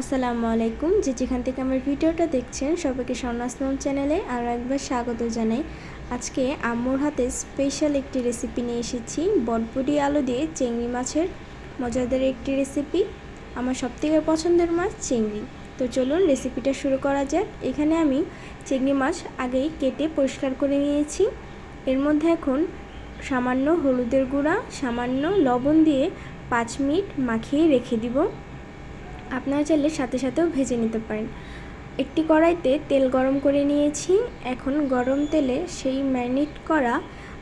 আসসালামু আলাইকুম যে যেখান থেকে আমার ভিডিওটা দেখছেন সবাইকে স্বর্ণাসলাম চ্যানেলে আরও একবার স্বাগত জানাই। আজকে আম্মুর হাতে স্পেশাল একটি রেসিপি নিয়ে এসেছি। বটবডি আলু দিয়ে চিংড়ি মাছের মজাদার একটি রেসিপি আমার সবথেকে পছন্দের মাছ চিংড়ি। তো চলুন রেসিপিটা শুরু করা যাক। এখানে আমি চিংড়ি মাছ আগেই কেটে পরিষ্কার করে নিয়েছি। এর মধ্যে এখন সামান্য হলুদের গুঁড়া, সামান্য লবণ দিয়ে পাঁচ মিনিট মাখিয়ে রেখে দিব। আপনারা চাইলে সাথে সাথেও ভেজে নিতে পারেন। একটি কড়াইতে তেল গরম করে নিয়েছি। এখন গরম তেলে সেই ম্যারিনেট করা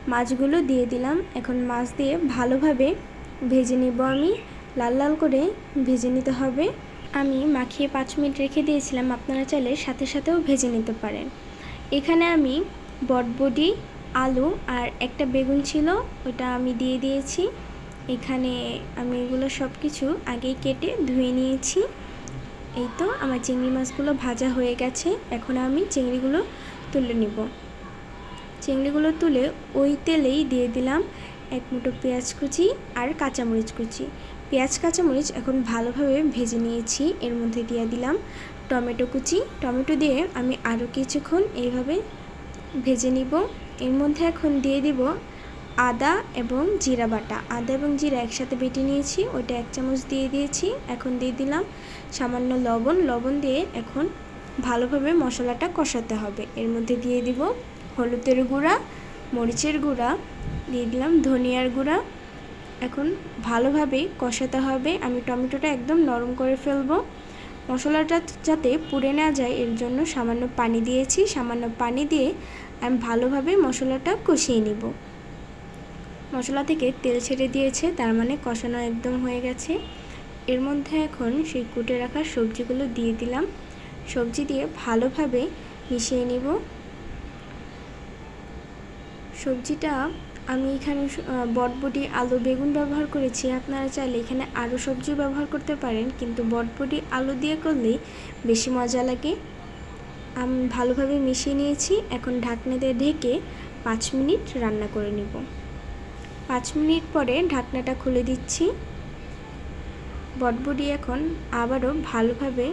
মাছগুলো দিয়ে দিলাম। এখন মাছ দিয়ে ভালোভাবে ভেজে নিব আমি। লাল লাল করে ভেজে নিতে হবে। আমি মাখিয়ে পাঁচ মিনিট রেখে দিয়েছিলাম। আপনারা চাইলে সাথে সাথেও ভেজে নিতে পারেন। এখানে আমি বটবডি, আলু আর একটা বেগুন ছিল, ওটা আমি দিয়ে দিয়েছি। এখানে আমি এগুলো সব কিছু আগেই কেটে ধুয়ে নিয়েছি। এই তো আমার চিংড়ি মাছগুলো ভাজা হয়ে গেছে। এখন আমি চিংড়িগুলো তুলে নিব। চিংড়িগুলো তুলে ওই তেলেই দিয়ে দিলাম এক মুঠো পেঁয়াজ কুচি আর কাঁচামরিচ কুচি। পেঁয়াজ, কাঁচামরিচ এখন ভালোভাবে ভেজে নিয়েছি। এর মধ্যে দিয়ে দিলাম টমেটো কুচি। টমেটো দিয়ে আমি আরও কিছুক্ষণ এইভাবে ভেজে নিব। এর মধ্যে এখন দিয়ে দিব আদা এবং জিরা বাটা। আদা এবং জিরা একসাথে বেটে নিয়েছি, ওইটা এক চামচ দিয়ে দিয়েছি, এখন দিয়ে দিলাম সামান্য লবণ। লবণ দিয়ে এখন ভালোভাবে মশলাটা কষাতে হবে। এর মধ্যে দিয়ে দিব হলুদের গুঁড়া, মরিচের গুঁড়া, দিয়ে দিলাম ধনিয়ার গুঁড়া। এখন ভালোভাবে কষাতে হবে। আমি টমেটোটা একদম নরম করে ফেলব। মশলাটা যাতে পুড়ে না যায়, এর জন্য সামান্য পানি দিয়েছি। সামান্য পানি দিয়ে আমি ভালোভাবে মশলাটা কষিয়ে নিব। মশলা থেকে তেল ছেড়ে দিয়েছে, তার মানে কষানো একদম হয়ে গেছে। এর মধ্যে এখন সেই কুটে রাখা সবজিগুলো দিয়ে দিলাম। সবজি দিয়ে ভালোভাবে মিশিয়ে নিব। সবজিটা আমি এখানে বটবটি আলু বেগুন ব্যবহার করেছি। আপনারা চাইলে এখানে আরও সবজি ব্যবহার করতে পারেন, কিন্তু বটবটি আলু দিয়ে করলেই বেশি মজা লাগে। আমি, ভালোভাবে মিশিয়ে নিয়েছি। এখন ঢাকনা দিয়ে ঢেকে পাঁচ মিনিট রান্না করে নিব। পাঁচ মিনিট পরে ঢাকনাটা খুলে দিচ্ছি। বটবডি এখন আবারও ভালোভাবে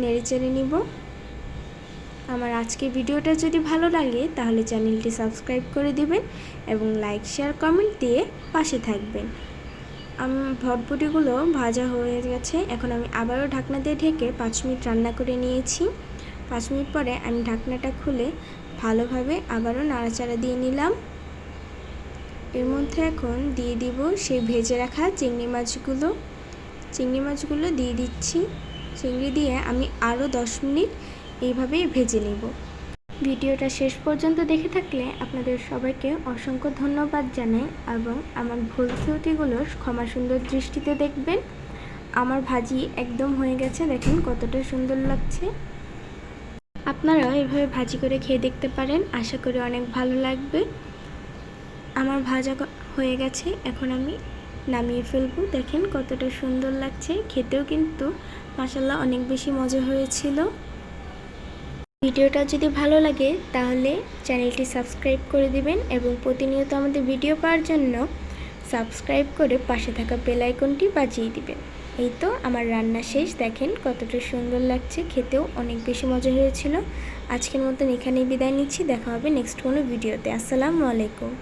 নেড়ে চেড়ে নিব। আমার আজকে ভিডিওটা যদি ভালো লাগে, তাহলে চ্যানেলটি সাবস্ক্রাইব করে দিবেন এবং লাইক, শেয়ার, কমেন্ট দিয়ে পাশে থাকবেন। ভটবটিগুলো ভাজা হয়ে গেছে। এখন আমি আবারও ঢাকনা দিয়ে ঢেকে পাঁচ মিনিট রান্না করে নিয়েছি। পাঁচ মিনিট পরে আমি ঢাকনাটা খুলে ভালোভাবে আবারও নাড়াচাড়া দিয়ে নিলাম। এর মধ্যে এখন দিয়ে দিব সেই ভেজে রাখা চিংড়ি মাছগুলো। চিংড়ি মাছগুলো দিয়ে দিচ্ছি। চিংড়ি দিয়ে আমি আরও দশ মিনিট এইভাবেই ভেজে নেব। ভিডিওটা শেষ পর্যন্ত দেখে থাকলে আপনাদের সবাইকে অসংখ্য ধন্যবাদ জানাই এবং আমার ভুল ত্রুটিগুলো ক্ষমা সুন্দর দৃষ্টিতে দেখবেন। আমার ভাজি একদম হয়ে গেছে, দেখেন কতটা সুন্দর লাগছে। আপনারাও এভাবে ভাজি করে খেয়ে দেখতে পারেন। আশা করি অনেক ভালো লাগবে। আমার ভাজা হয়ে গেছে। এখন আমি নামিয়ে ফেলব। দেখেন কতটা সুন্দর লাগছে। খেতেও কিন্তু মাসাল্লাহ অনেক বেশি মজা হয়েছিল। ভিডিওটা যদি ভালো লাগে, তাহলে চ্যানেলটি সাবস্ক্রাইব করে দিবেন এবং প্রতিনিয়ত আমাদের ভিডিও পাওয়ার জন্য সাবস্ক্রাইব করে পাশে থাকা বেল আইকনটি বাজিয়ে দিবেন। এই তো আমার রান্না শেষ। দেখেন কতটা সুন্দর লাগছে। খেতেও অনেক বেশি মজা হয়েছিল। আজকের মতন এখানেই বিদায় নিচ্ছি। দেখা হবে নেক্সট কোনো ভিডিওতে। আসসালামু আলাইকুম।